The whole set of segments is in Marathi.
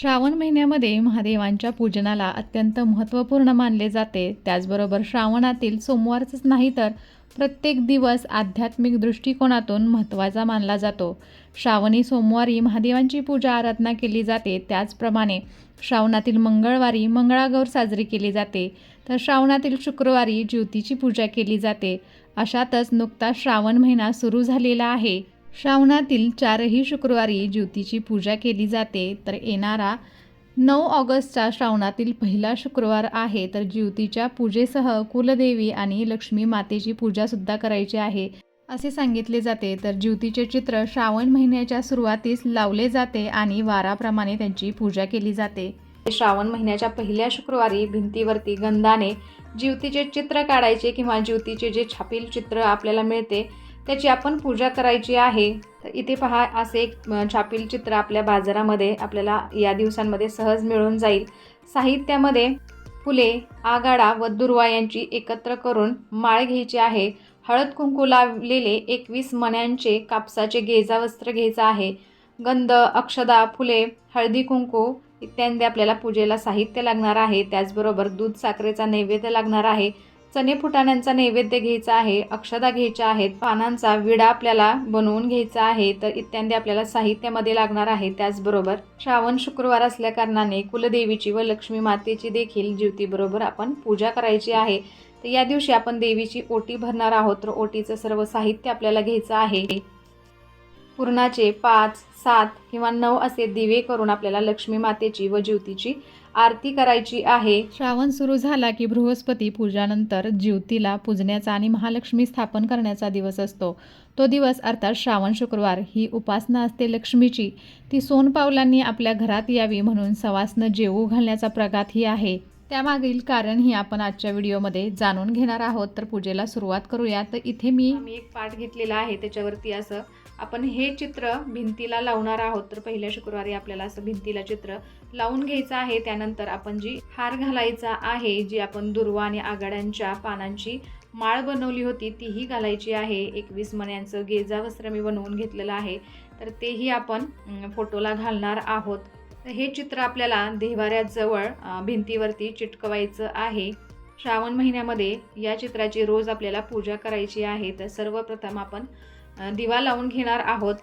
श्रावण महिन्यामध्ये महादेवांच्या पूजनाला अत्यंत महत्त्वपूर्ण मानले जाते. त्याचबरोबर श्रावणातील सोमवारच नाही तर प्रत्येक दिवस आध्यात्मिक दृष्टिकोनातून महत्त्वाचा मानला जातो. श्रावणी सोमवारी महादेवांची पूजा आराधना केली जाते. त्याचप्रमाणे श्रावणातील मंगळवारी मंगळागौर साजरी केली जाते. तर श्रावणातील शुक्रवारी ज्योतीची पूजा केली जाते. अशातच नुकताच श्रावण महिना सुरू झालेला आहे. श्रावणातील चारही शुक्रवारी ज्योतीची पूजा केली जाते तर येणारा नऊ ऑगस्टचा श्रावणातील पहिला शुक्रवार आहे तर ज्योतीच्या पूजेसह कुलदेवी आणि लक्ष्मी मातेची पूजासुद्धा करायची आहे असे सांगितले जाते. तर ज्योतीचे चित्र श्रावण महिन्याच्या सुरुवातीस लावले जाते आणि वाराप्रमाणे त्यांची पूजा केली जाते. श्रावण महिन्याच्या पहिल्या शुक्रवारी भिंतीवरती गंधाने ज्योतीचे चित्र काढायचे किंवा ज्योतीचे जे छापील चित्र आपल्याला मिळते त्याची आपण पूजा करायची आहे. तर इथे पहा असे एक छापील चित्र आपल्या बाजारामध्ये आपल्याला या दिवसांमध्ये सहज मिळून जाईल. साहित्यामध्ये फुले आगाडा व दुर्वा यांची एकत्र करून माळ घ्यायची आहे. हळद कुंकू लावलेले एकवीस मण्यांचे कापसाचे गेजा वस्त्र घ्यायचं आहे. गंध अक्षदा फुले हळदी कुंकू इत्यादी आपल्याला पूजेला साहित्य लागणार आहे. त्याचबरोबर दूध साखरेचा नैवेद्य लागणार आहे. चणे फुटाण्यांचा नैवेद्य घ्यायचा आहे अक्षदा घ्यायच्या आहेत पानांचा विडा आपल्याला बनवून घ्यायचा आहे तर इत्यादी आपल्याला साहित्यामध्ये लागणार आहे. त्याचबरोबर श्रावण शुक्रवार असल्याकारणाने कुलदेवीची व लक्ष्मी मातेची देखील ज्योतीबरोबर आपण पूजा करायची आहे. तर या दिवशी आपण देवीची ओटी भरणार आहोत. तर ओटीचं सर्व साहित्य आपल्याला घ्यायचं आहे. पूर्णाचे पाच सात किंवा नऊ असे दिवे करून आपल्याला लक्ष्मी मातेची व ज्योतीची आरती करायची आहे. श्रावण सुरू झाला की बृहस्पती पूजानंतर ज्योतीला पूजण्याचा आणि महालक्ष्मी स्थापन करण्याचा दिवस असतो. तो दिवस अर्थात श्रावण शुक्रवार ही उपासना असते लक्ष्मीची. ती सोनपावलांनी आपल्या घरात यावी म्हणून सवासनं जेवू घालण्याचा प्रघात ही आहे. त्यामागील कारण ही आपण आजच्या व्हिडिओमध्ये जाणून घेणार आहोत. तर पूजेला सुरुवात करूया. तर इथे मी मी एक पाठ घेतलेला आहे. त्याच्यावरती असं आपण हे चित्र भिंतीला लावणार आहोत. तर पहिल्या शुक्रवारी आपल्याला असं भिंतीला चित्र लावून घ्यायचं आहे त्यानंतर आपण जी हार घालायचा आहे जी आपण दुर्वा आणि आघाड्यांच्या पानांची माळ बनवली होती तीही घालायची आहे. एकवीस मण्यांचं गेजा वस्त्र मी बनवून घेतलेलं आहे. तर तेही आपण फोटोला घालणार आहोत. तर हे चित्र आपल्याला देवाऱ्याजवळ भिंतीवरती चिटकवायचं आहे. श्रावण महिन्यामध्ये या चित्राची रोज आपल्याला पूजा करायची आहे. तर सर्वप्रथम आपण दिवा लावून घेणार आहोत.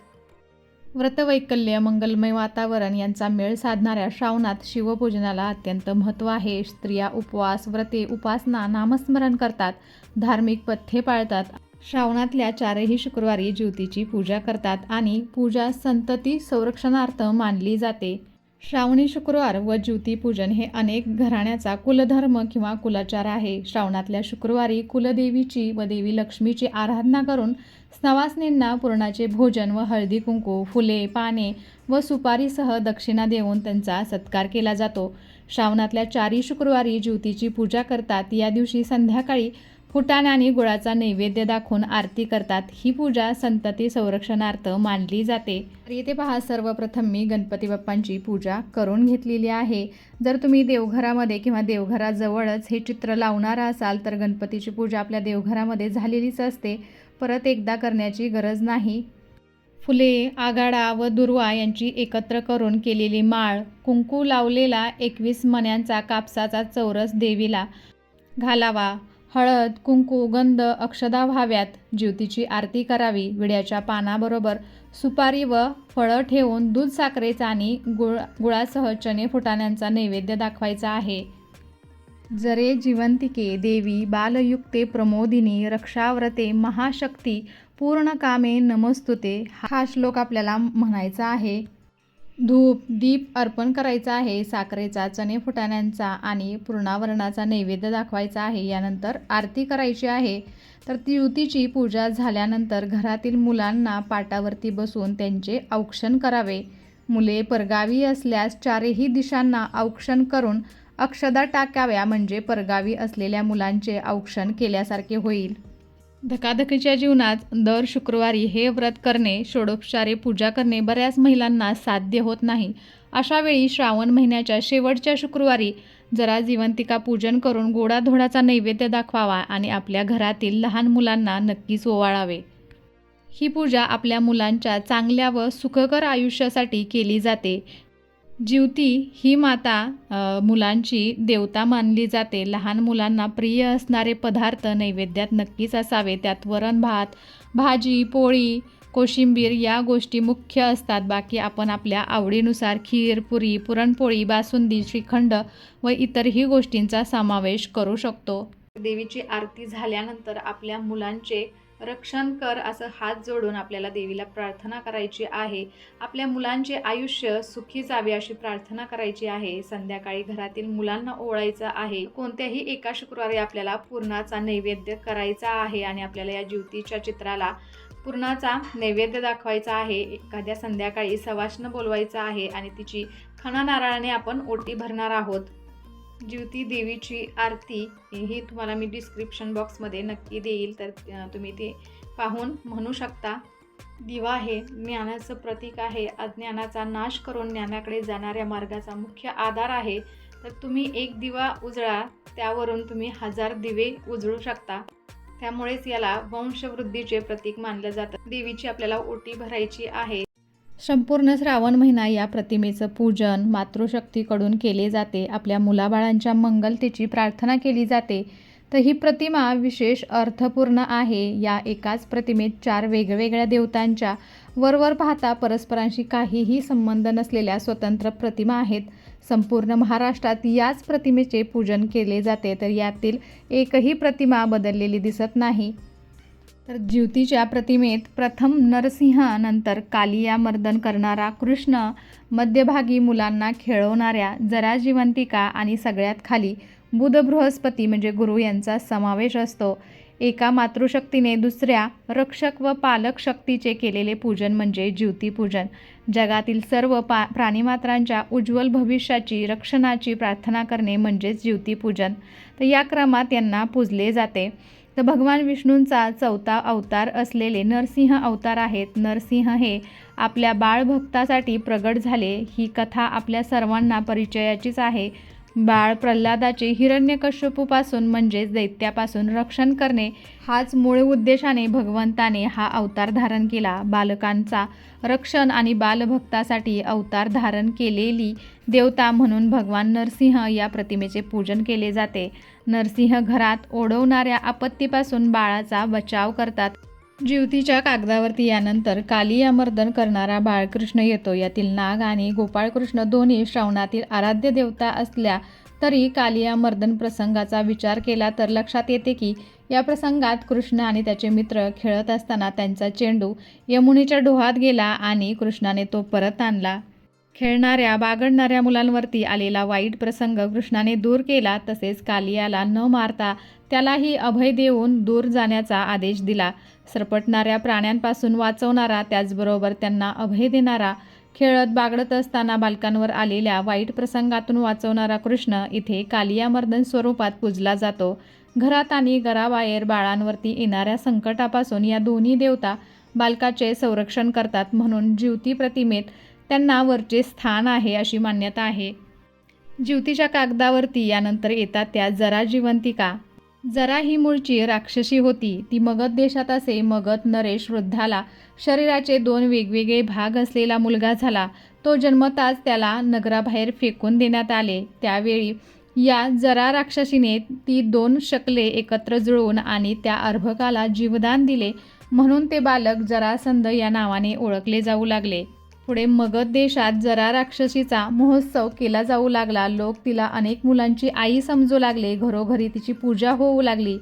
व्रतवैकल्य मंगलमय वातावरण यांचा मेळ साधणाऱ्या श्रावणात शिवपूजनाला अत्यंत महत्त्व आहे. स्त्रिया उपवास व्रते उपासना नामस्मरण करतात धार्मिक पथ्ये पाळतात. श्रावणातल्या चारही शुक्रवारी ज्योतीची पूजा करतात आणि पूजा संतती संरक्षणार्थ मानली जाते. श्रावणी शुक्रवार व ज्योतिपूजन हे अनेक घराण्याचा कुलधर्म किंवा कुलाचार आहे. श्रावणातल्या शुक्रवारी कुलदेवीची व देवी लक्ष्मीची आराधना करून स्नवासनींना पुरणाचे भोजन व हळदी कुंकू फुले पाने व सुपारीसह दक्षिणा देऊन त्यांचा सत्कार केला जातो. श्रावणातल्या चारी शुक्रवारी ज्योतीची पूजा करतात. या दिवशी संध्याकाळी फुटाण आणि गुळाचा नैवेद्य दाखवून आरती करतात. ही पूजा संतती संरक्षणार्थ मानली जाते. तर इथे पहा सर्वप्रथम मी गणपती बाप्पांची पूजा करून घेतलेली आहे. जर तुम्ही देवघरामध्ये किंवा देवघराजवळच हे चित्र लावणार असाल तर गणपतीची पूजा आपल्या देवघरामध्ये झालेलीच असते. परत एकदा करण्याची गरज नाही. फुले आगाडा व दुर्वा यांची एकत्र करून केलेली माळ कुंकू लावलेला एकवीस मण्यांचा कापसाचा चौरस देवीला घालावा. हळद कुंकू गंध अक्षदा व्हाव्यात. ज्योतीची आरती करावी. विड्याच्या पानाबरोबर सुपारी व फळं ठेवून दूध साखरेचा आणि गुळ गुळासह चणे फुटाण्यांचा नैवेद्य दाखवायचा आहे. जरे जिवंतिके देवी बालयुक्ते प्रमोदिनी रक्षाव्रते महाशक्ती पूर्ण कामे नमस्तुते हा श्लोक आपल्याला म्हणायचा आहे. धूप दीप अर्पण करायचा आहे. साखरेचा चणे फुटाण्यांचा आणि पूर्णावरणाचा नैवेद्य दाखवायचा आहे. यानंतर आरती करायची आहे. तर ती युतीची पूजा झाल्यानंतर घरातील मुलांना पाटावरती बसून त्यांचे औक्षण करावे. मुले परगावी असल्यास चारही दिशांना औक्षण करून अक्षदा टाकाव्या. म्हणजे परगावी असलेल्या मुलांचे औक्षण केल्यासारखे होईल. धकाधकीच्या जीवनात दर शुक्रवारी हे व्रत करणे षोडोपचारे पूजा करणे बऱ्याच महिलांना साध्य होत नाही. अशावेळी श्रावण महिन्याच्या शेवटच्या शुक्रवारी जरा जिवंतिका पूजन करून गोडाधोडाचा नैवेद्य दाखवावा आणि आपल्या घरातील लहान मुलांना नक्कीच ओवाळावे. ही पूजा आपल्या मुलांच्या चांगल्या व सुखकर आयुष्यासाठी केली जाते. जीवती ही माता मुलांची देवता मानली जाते. लहान मुलांना प्रिय असणारे पदार्थ नैवेद्यात नक्कीच असावे. त्यात वरण भात भाजी पोळी कोशिंबीर या गोष्टी मुख्य असतात. बाकी आपण आपल्या आवडीनुसार खीर पुरी पुरणपोळी बासुंदी श्रीखंड व इतरही गोष्टींचा समावेश करू शकतो. देवीची आरती झाल्यानंतर आपल्या मुलांचे रक्षण कर असं हात जोडून आपल्याला देवीला प्रार्थना करायची आहे. आपल्या मुलांचे आयुष्य सुखी जावे अशी प्रार्थना करायची आहे. संध्याकाळी घरातील मुलांना ओवाळायचं आहे. कोणत्याही एका शुक्रवारी आपल्याला पूर्णाचा नैवेद्य करायचा आहे आणि आपल्याला या ज्योतीच्या चित्राला पूर्णाचा नैवेद्य दाखवायचा आहे. एखाद्या संध्याकाळी सवाष्ण बोलवायचं आहे आणि तिची खणा नारळाने आपण ओटी भरणार आहोत. ज्योती देवीची आरती ही तुम्हाला मी डिस्क्रिप्शन बॉक्समध्ये नक्की देईल. तर तुम्ही ते पाहून म्हणू शकता. दिवा हे ज्ञानाचं प्रतीक आहे. अज्ञानाचा नाश करून ज्ञानाकडे जाणाऱ्या मार्गाचा मुख्य आधार आहे. तर तुम्ही एक दिवा उजळा त्यावरून तुम्ही हजार दिवे उजळू शकता. त्यामुळेच याला वंशवृद्धीचे प्रतीक मानलं जातं. देवीची आपल्याला ओटी भरायची आहे. संपूर्ण श्रावण महिना या प्रतिमेचं पूजन मातृशक्तीकडून केले जाते. आपल्या मुलाबाळांच्या मंगलतेची प्रार्थना केली जाते. तर ही प्रतिमा विशेष अर्थपूर्ण आहे. या एकाच प्रतिमेत चार वेगवेगळ्या देवतांच्या वरवर पाहता परस्परांशी काहीही संबंध नसलेल्या स्वतंत्र प्रतिमा आहेत. संपूर्ण महाराष्ट्रात याच प्रतिमेचे पूजन केले जाते. तर यातील एकही प्रतिमा बदललेली दिसत नाही. तर ज्योतीच्या प्रतिमेत प्रथम नरसिंहानंतर कालिया मर्दन करणारा कृष्ण मध्यभागी मुलांना खेळवणाऱ्या जरा जिवंतिका आणि सगळ्यात खाली बुध बृहस्पती म्हणजे गुरु यांचा समावेश असतो. एका मातृशक्तीने दुसऱ्या रक्षक व पालक शक्तीचे केलेले पूजन म्हणजे ज्योतिपूजन. जगातील सर्व पा प्राणीमात्रांच्या उज्ज्वल भविष्याची रक्षणाची प्रार्थना करणे म्हणजेच ज्योतिपूजन. तर या क्रमात यांना पूजले जाते. तर भगवान विष्णूंचा चौथा अवतार असलेले नरसिंह अवतार आहेत. नरसिंह हे आपल्या बाळभक्तासाठी प्रगट झाले. ही कथा आपल्या सर्वांना परिचयाचीच आहे. बाळ प्रल्हादाचे हिरण्यकश्यपूपासून म्हणजेच दैत्यापासून रक्षण करणे हाच मूळ उद्देशाने भगवंताने हा अवतार धारण केला. बालकांचा रक्षण आणि बालभक्तासाठी अवतार धारण केलेली देवता म्हणून भगवान नरसिंह या प्रतिमेचे पूजन केले जाते. नरसिंह घरात ओढवणाऱ्या आपत्तीपासून बाळाचा बचाव करतात. जीवतीच्या कागदावरती यानंतर कालियामर्दन करणारा बाळकृष्ण येतो. यातील नाग आणि गोपाळकृष्ण दोन्ही श्रावणातील आराध्य देवता असल्या तरी कालिया मर्दन प्रसंगाचा विचार केला तर लक्षात येते की या प्रसंगात कृष्ण आणि त्याचे मित्र खेळत असताना त्यांचा चेंडू यमुनेच्या डोहात गेला आणि कृष्णाने तो परत आणला. खेळणाऱ्या बागडणाऱ्या मुलांवरती आलेला वाईट प्रसंग कृष्णाने दूर केला तसेच कालियाला न मारता त्यालाही अभय देऊन दूर जाण्याचा आदेश दिला. सरपटणाऱ्या प्राण्यांपासून वाचवणारा त्याचबरोबर त्यांना अभय देणारा खेळत बागडत असताना बालकांवर आलेल्या वाईट प्रसंगातून वाचवणारा कृष्ण इथे कालियामर्दन स्वरूपात पूजला जातो. घरात आणि घराबाहेर बाळांवरती येणाऱ्या संकटापासून या दोन्ही देवता बालकाचे संरक्षण करतात म्हणून जीवती प्रतिमेत त्यांना वरचे स्थान आहे अशी मान्यता आहे. ज्योतिषा कागदावरती यानंतर येतात त्या जरा जिवंतिका. जरा ही मूळची राक्षसी होती. ती मगध देशात असे मगध नरेश वृद्धाला शरीराचे दोन वेगवेगळे भाग असलेला मुलगा झाला. तो जन्मताच त्याला नगराबाहेर फेकून देण्यात आले. त्यावेळी या जरा राक्षसीने ती दोन शकले एकत्र जुळवून आणि त्या अर्भकाला जीवदान दिले. म्हणून ते बालक जरासंध या नावाने ओळखले जाऊ लागले. पुढे मगध देशात जरा राक्षसीचा महोत्सव केला जाऊ लागला. लोक तिला अनेक मुलांची आई समजू लागले. घरोघरी तिची पूजा होऊ लागली.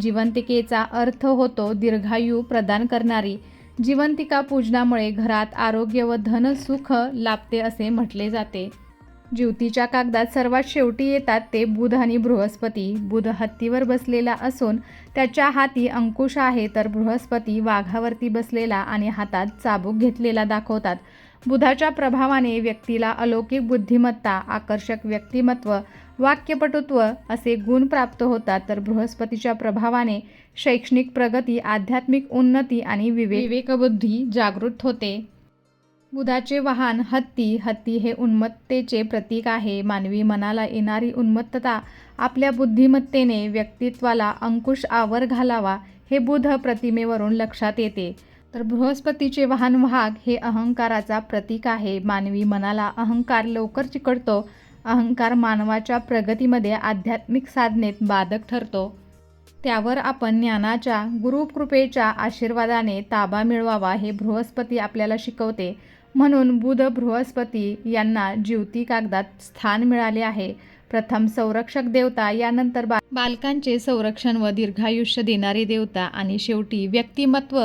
जिवंतिकेचा अर्थ होतो दीर्घायू प्रदान करणारी. जिवंतिका पूजनामुळे घरात आरोग्य व धन सुख लाभते असे म्हटले जाते. ज्योतीच्या कागदात सर्वात शेवटी येतात ते बुध आणि बृहस्पती. बुध हत्तीवर बसलेला असून त्याच्या हाती अंकुश आहे तर बृहस्पती वाघावरती बसलेला आणि हातात चाबूक घेतलेला दाखवतात. बुधाच्या प्रभावाने व्यक्तीला अलौकिक बुद्धिमत्ता आकर्षक व्यक्तिमत्व वाक्यपटुत्व असे गुण प्राप्त होतात. तर बृहस्पतीच्या प्रभावाने शैक्षणिक प्रगती आध्यात्मिक उन्नती आणि विवेकबुद्धी जागृत होते. बुधाचे वाहन हत्ती हत्ती हे उन्मत्तेचे प्रतीक आहे. मानवी मनाला येणारी उन्मत्तता आपल्या बुद्धिमत्तेने व्यक्तित्वाला अंकुश आवर घालावा हे बुध प्रतिमेवरून लक्षात येते. तर बृहस्पतीचे वाहन वाहक हे अहंकाराचा प्रतीक आहे. मानवी मनाला अहंकार लवकर चिकटतो. अहंकार मानवाच्या प्रगतीमध्ये आध्यात्मिक साधनेत बाधक ठरतो. त्यावर आपण ज्ञानाच्या गुरुकृपेच्या आशीर्वादाने ताबा मिळवावा हे बृहस्पती आपल्याला शिकवते. म्हणून बुध बृहस्पती यांना ज्योती कागदात स्थान मिळाले आहे. प्रथम संरक्षक देवता यानंतर बा बालकांचे संरक्षण व दीर्घायुष्य देणारी देवता आणि शेवटी व्यक्तिमत्व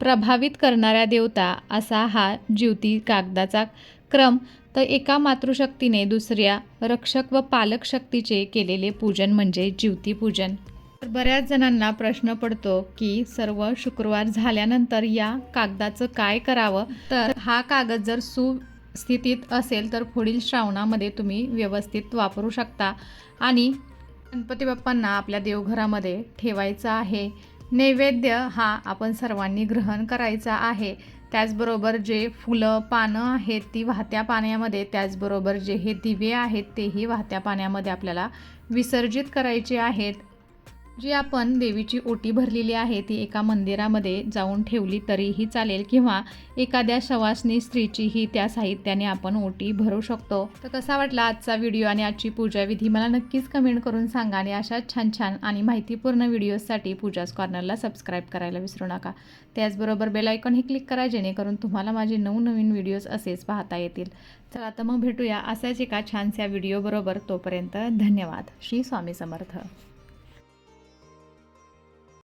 प्रभावित करणाऱ्या देवता असा हा ज्योती कागदाचा क्रम. तर एका मातृशक्तीने दुसऱ्या रक्षक व पालक शक्तीचे केलेले पूजन म्हणजे ज्योतिपूजन तर बऱ्याच जणांना प्रश्न पडतो की सर्व शुक्रवार झाल्यानंतर या कागदाचं काय करावं? तर हा कागद जर सुस्थितीत असेल तर पुढील श्रावणामध्ये तुम्ही व्यवस्थित वापरू शकता. आणि गणपती बाप्पांना आपल्या देवघरामध्ये ठेवायचा आहे. नैवेद्य हा आपण सर्वांनी ग्रहण करायचा आहे. त्याचबरोबर जे फुलं पानं आहेत ती वाहत्या पाण्यामध्ये त्याचबरोबर जे हे दिवे आहेत तेही वाहत्या पाण्यामध्ये आपल्याला विसर्जित करायचे आहेत. जी आपण देवीची ओटी भरलेली आहे ती एका मंदिरामध्ये जाऊन ठेवली तरीही चालेल किंवा एखाद्या शवासनी स्त्रीचीही त्या साहित्याने आपण ओटी भरू शकतो. तर कसा वाटला आजचा व्हिडिओ आणि आजची पूजाविधी मला नक्कीच कमेंट करून सांगा आणि अशा छान छान आणि माहितीपूर्ण व्हिडिओजसाठी पूजाच कॉर्नरला सबस्क्राईब करायला विसरू नका. त्याचबरोबर बेल आयकॉनही क्लिक करा जेणेकरून तुम्हाला माझे नवनवीन व्हिडिओज असेच पाहता येतील. चला तर मग भेटूया असाच एका छानशा व्हिडिओबरोबर. तोपर्यंत धन्यवाद. श्री स्वामी समर्थ.